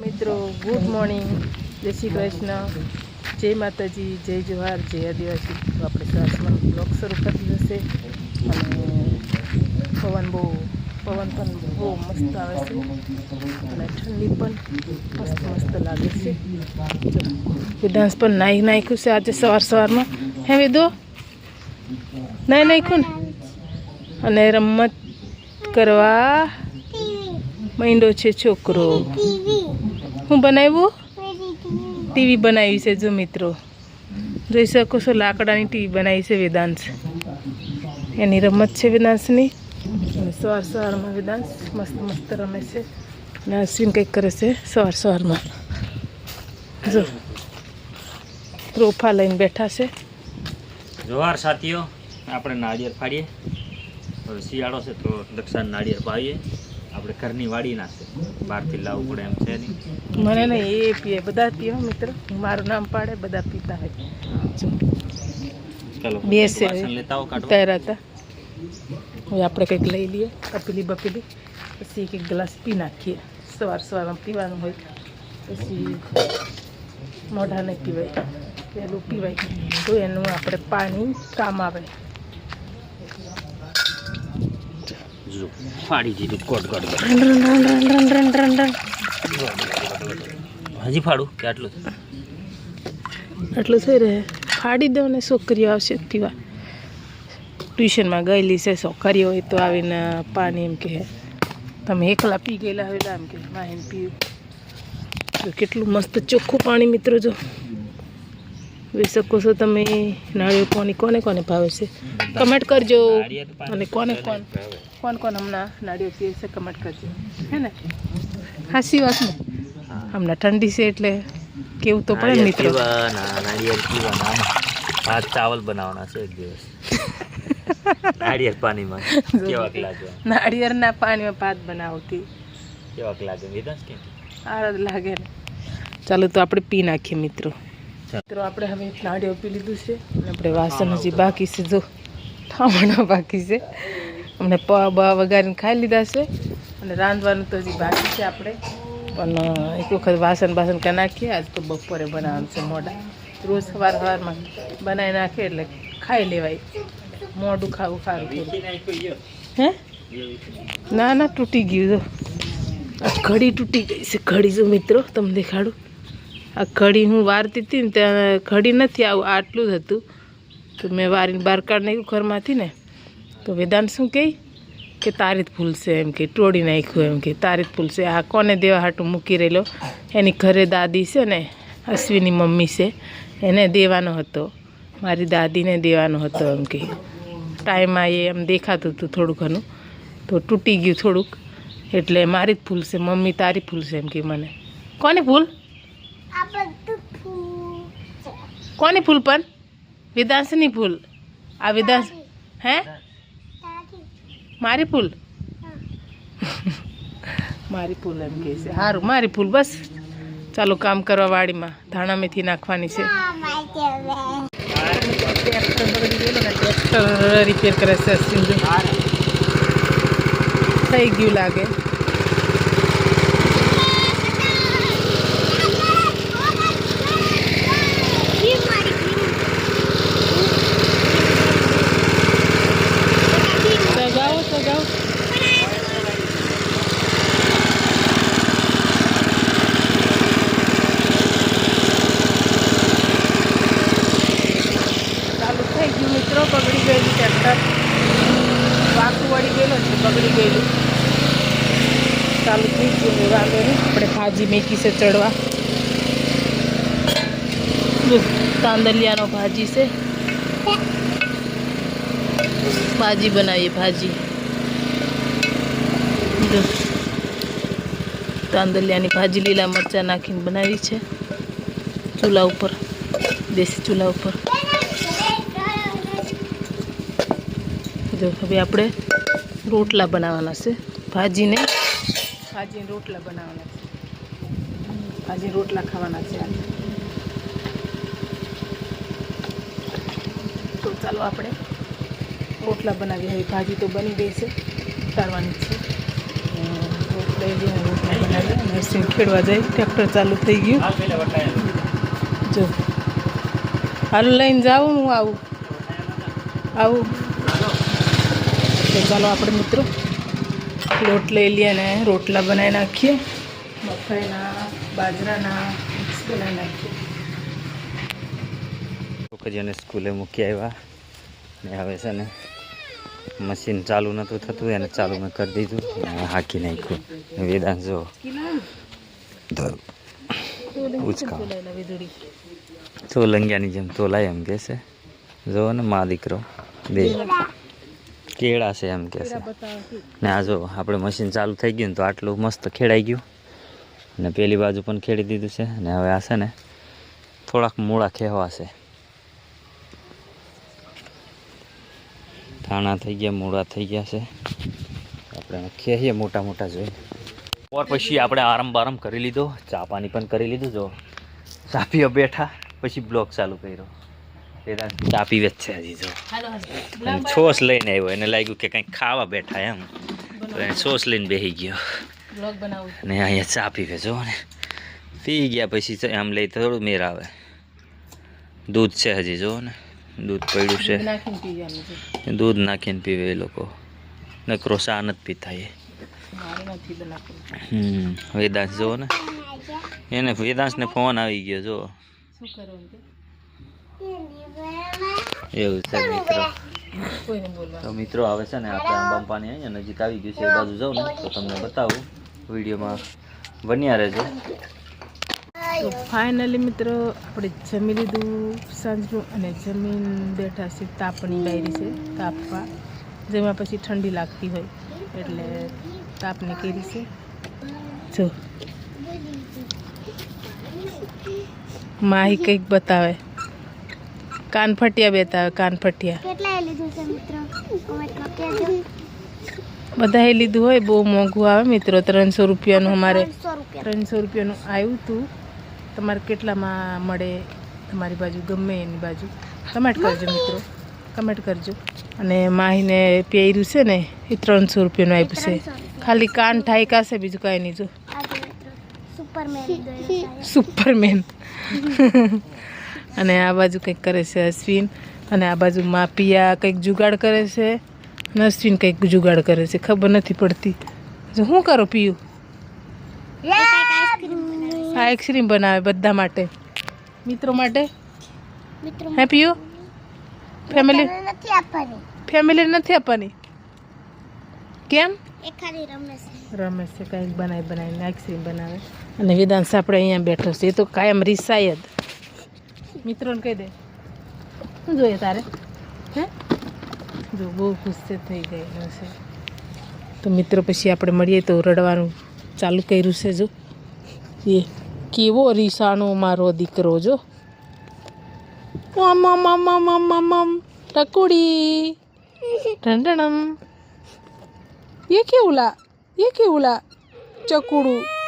મિત્રો good morning જય શ્રી કૃષ્ણ. જય માતાજી, જય જવાહર જય આદિવાસી. આપણે શ્વાસમાં બ્લોગ શરૂ કરી દેશે. અને પવન બહુ, પવન પણ બહુ મસ્ત આવે છે. અને ઠંડી પણ મસ્ત મસ્ત લાગે છે. ડાન્સ પણ નાહી નાખ્યું છે આજે સવાર સવારમાં. હે વિદો? નાહી નાખ્યું ને? અને રમત કરવા માંડ્યો છે છોકરો. હું બનાવ્યું? ટીવી બનાવી છે જો મિત્રો. જોઈ શકો છો લાકડાની ટીવી બનાવી છે વેદાંશ. એની રમત છે વેદાંશની. અને સવાર સવારમાં વેદાંશ મસ્ત મસ્ત રમે છે. અને અશ્વિન કંઈક કરે છે સવાર સવારમાં. જો. રોફા લઈને બેઠા છે. જોવાર સાથીઓ આપણે નાળિયેર ફાડીએ. શિયાળો છે તો દક્ષાણ નાળિયેર પાડીએ આપણે ઘરની વાડી નાખે બહારથી લાવવું પડે એમ છે નહીં. મને નહીં એ પીએ બધા પીઓ મિત્ર. મારું નામ પાડે બધા પીતા હોય. બેસે. તૈયાર હતા. હવે આપણે કંઈક લઈ લઈએ કપીલી બપેલી. પછી એક એક ગ્લાસ પી નાખીએ. સવાર સવારમાં પીવાનું હોય. પછી મોઢાને પીવાય. પહેલું પીવાય. તો એનું આપણે પાણી કામ આવે. જો ફાડી દીધું કોટ કોટ હજી ફાડું કે આટલું? આટલું થઈ રહે. ફાડી દઉં ને છોકરીઓ આવશે પીવા ટ્યુશનમાં ગયેલી છે છોકરીઓ હોય તો આવીને પાણી એમ કહે. તમે એકલા પી ગયેલા હોય એમ કે માહીને પીવું. તો કેટલું મસ્ત ચોખ્ખું પાણી મિત્રો જો. જોઈ શકો છો તમે નાળિયેર પાણી કોને કોને ભાવે છે? કમેન્ટ કરજો. અને કોને કોણ કોણ કોણ હમણાં નાળિયેર પીએ છે કમેન્ટ કરજો. હે ને? હાસી વાત ને? હમણાં ઠંડી છે એટલે કેવું તો પડે મિત્રો? નાળિયેર પીવાના ભાત ચાવલ બનાવવાના છે એક દિવસ. નાળિયેર પાણીમાં. કેવાક લાગે. નાળિયેરના પાણીમાં ભાત બનાવતી. કેવાક લાગે. વિધાસ કે? આરદ લાગે ચાલો તો આપણે પી નાખીએ મિત્રો. મિત્રો, આપણે હવે નાળી પી લીધું છે આપણે વાસણ હજી બાકી છે, જો ઠામણા બાકી છે. અમને પવા બવા વગાડીને ખાઈ લીધા છે અને રાંધવાનું તો હજી બાકી છે આપણે. પણ એક વખત વાસણ બાસણ કરી નાખીએ, આજ તો બપોરે બનાવવાનું છે મોડા રોજ સવાર સવારમાં બનાવી નાખીએ એટલે ખાઈ લેવાય. મોઢું ખાવું ખાવું હે? ના ના, તૂટી ગયું, જો. ઘડી તૂટી ગઈ છે, ઘડી જો મિત્રો, તમને દેખાડું. આ ઘડી હું વારતી હતી ને ત્યાં ઘડી નથી આવું, આટલું જ હતું. તો મેં વારીને બહાર કાઢ નાખ્યું ઘરમાંથી ને. તો વેદાંત શું કહે? કે તારી જ ભૂલ છે એમ કે તોડી નાખ્યું એમ કે તારી જ ભૂલશે આ કોને દેવા હાટું મૂકી રહેલો? એની ઘરે દાદી છે ને, અશ્વિની મમ્મી છે, એને દેવાનો હતો. મારી દાદીને દેવાનો હતો એમ કે ટાઈમમાં એ એમ દેખાતું હતું થોડું ઘણું. તો તૂટી ગયું થોડુંક. એટલે મારી જ ભૂલ છે, મમ્મી તારી ભૂલ છે એમ કે મને. કોની ભૂલ? કોની ફૂલ પણ વિદાસની ફૂલ. આ વેદાંશ હે? મારી ફૂલ? મારી ફૂલ એમ કહે છે. સારું મારી ફૂલ બસ. ચાલો કામ કરવા વાડીમાં ધાણા મેથી નાખવાની છે. ટ્રેક્ટર રિપેર કરે છે થઈ ગયું લાગે સગાવો સગાવો ચાલુ થઈ ગયું મિત્રો બગડી ગયેલું ટ્રેક્ટર વાંકું વળી ગયેલું છે બગડી ગયેલું. ચાલુ થઈ ગયું વાંધો નહીં આપણે ભાજી મેકી છે ચડવા. તાંદલિયાનો ભાજી છે. ભાજી બનાવીએ, ભાજી. તાંદલિયાની ભાજી લીલા મરચાં નાખીને બનાવી છે. ચૂલા ઉપર, દેશી ચૂલા ઉપર. જો, હવે આપણે રોટલા બનાવવાના છે. ભાજીને ભાજીને રોટલા બનાવવાના છે. ભાજી રોટલા ખાવાના છે તો ચાલો આપણે રોટલા બનાવીએ. હવે ભાજી તો બની ગઈ છે. ઉતારવાની છે. રોટલા લઈ રોટલા બનાવી નરસિંહ ખેડવા જાય. ટ્રેક્ટર ચાલુ થઈ ગયું. જો. હાલ, લઈને જાઉં હું આવું. આવું. તો ચાલો આપણે મિત્રો લોટ લઈ લઈએ અને રોટલા બનાવી નાખીએ. મગફળીના, બાજરાના, મિક્સ બનાવી નાખીએ. છોકરીઓને સ્કૂલે મૂકી આવ્યા ને હવે છે ને મશીન ચાલુ નહોતું થતું, એને ચાલુ મેં કરી દીધું ને હાકી નાખ્યું. વેદાંત જો ઉચકા. વીજળી ચોલંગિયાની જેમ તોલાય એમ કે છે. જો ને મા દીકરો. બે. કેળા છે એમ કે છે. ને આ જો આપણે મશીન ચાલુ થઈ ગયું ને તો આટલું મસ્ત ખેડાઈ ગયું. ને પેલી બાજુ પણ ખેડી દીધું છે. ને હવે આ છે ને થોડાક મૂળા ખેવા છે. ધાણા થઈ ગયા મૂળા થઈ ગયા છે. આપણે ખેહીએ મોટા મોટા જોઈ ઓર પછી આપણે આરામ બારામ કરી લીધો. ચા પાણી પણ કરી લીધું. જો ચા પીવા બેઠા. પછી બ્લોક ચાલુ કર્યો. વેદાંત ચા પીવે છે હજી જો. છોસ લઈને આવ્યો એને લાગ્યું કે કંઈક ખાવા બેઠા એમ. તો એને છોસ લઈને બેસી ગયો. ને અહીંયા ચા પીવે જો ને. પી ગયા પછી આમ લઈ થોડું મેર આવે. દૂધ છે હજી જો ને. દૂધ પડ્યું છે. દૂધ નાખીને પીવે એ લોકો. નકરો ચા નથી પીતા એ. વેદાંશ જો ને. એને વેદાંશને ફોન આવી ગયો જો. શું કરવાનું એવું છે મિત્રો. તો મિત્રો આવે છે ને આપણે આંબામ પાણી અહીંયા નજીક આવી ગયું છે એ બાજુ જાઉં ને તો તમને બતાવું. વિડીયોમાં બન્યા રહેજો. તો ફાઇનલી મિત્રો આપણે જમી લીધું સાંજનું અને જમીન બેઠા છે તાપની બાયરી છે તાપવા. જેમાં પછી ઠંડી લાગતી હોય એટલે તાપને કેરી છે. જો. માહી કંઈક બતાવે. કાન ફટિયા કાનફટિયા. કાન ફટિયા કેટલાએ લીધું છે મિત્રો? બધાએ લીધું હોય બહુ મોંઘું આવે મિત્રો. ત્રણસો રૂપિયાનું અમારે ત્રણસો રૂપિયાનું આવ્યું હતું તમારે કેટલામાં મળે તમારી બાજુ? ગમે એની બાજુ. કમેન્ટ કરજો મિત્રો. કમેન્ટ કરજો. અને માહીને પહેર્યું છે ને એ ત્રણસો રૂપિયાનું આપ્યું છે. ખાલી કાન થાય કાશે બીજું કાંઈ નહીં જો. Superman Superman. અને આ બાજુ કંઈક કરે છે અશ્વિન. અને આ બાજુ માપિયા કંઈક જુગાડ કરે છે. અને અશ્વિન કંઈક જુગાડ કરે છે. ખબર નથી પડતી. જો શું કરો પીયું? આઈસ્ક્રીમ આ આઈસ્ક્રીમ બનાવે બધા માટે. મિત્રો માટે? હે પીયું? ફેમિલી? નથી આપવાની. ફેમિલી નથી આપવાની? કેમ? રમે છે. કંઈક બનાવી બનાવીને આઈસ્ક્રીમ બનાવે. અને વેદાંશ આપણે અહીંયા બેઠો છે. એ તો કાયમ રિસાય જ મિત્રોને કહી દે. શું જોઈએ તારે? હે? જો, બહુ ગુસ્સે થઈ ગયેલો છે. તો મિત્રો, પછી આપણે મળીએ તો રડવાનું ચાલુ કર્યું છે, જો. એ કેવો રીસાણો મારો દીકરો, જો. આમ આમ આમ આમ ટકુડી ઢંઢણમ. એ કેવું લા એ કેવું લા ચકુડું.